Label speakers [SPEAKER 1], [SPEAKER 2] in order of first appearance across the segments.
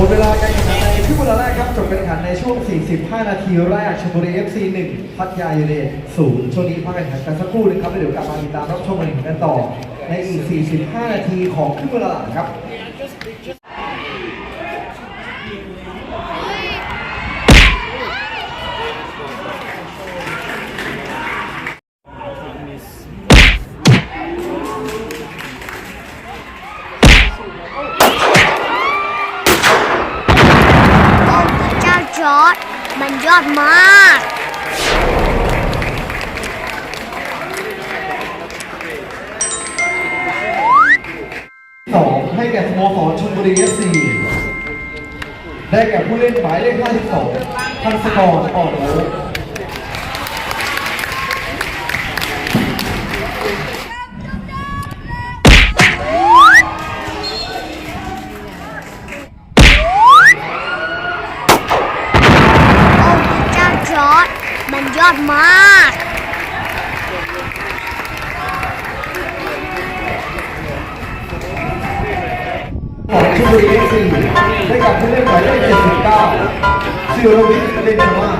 [SPEAKER 1] มดเวลาการแข่งขันในที่เวลาแรกครับจบการแข่งขันในช่วง 45 นาทีแรกชลบุรี FC 1 พัทยายูเนเตด0ช่วงนี้พักการแข่งขันกันสักครู่นึงครับเดี๋ยวกลับมาติดตามรับชมกันกันต่อ ในอีก 45 นาทีของที่เวลาหลัครับ
[SPEAKER 2] ร้อร์ดมันยอดมาก
[SPEAKER 1] สองให้แก่สโมสรชลบุรีเอสีได้แก่ผู้เล่นหมายเลข 52 ทันสกรอ่อนโอ
[SPEAKER 2] มันยอดมาก
[SPEAKER 1] ของชลบุรี FC ได้กับผู้เล่นหมายเลข79ซิรวิทย์เดนมา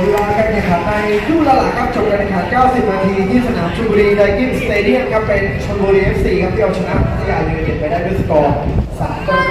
[SPEAKER 1] เวลาการแข่งขันในครึ่ลาหลักครับจบการแข่งขัน 90 นาที ที่สนามชลบุรีไดกิ้งสเตเดียมครับเป็นชลบุรี FC ครับที่เอาชนะพัทยายูเนเต็ดไปได้ด้วยสกอร์3ต่อ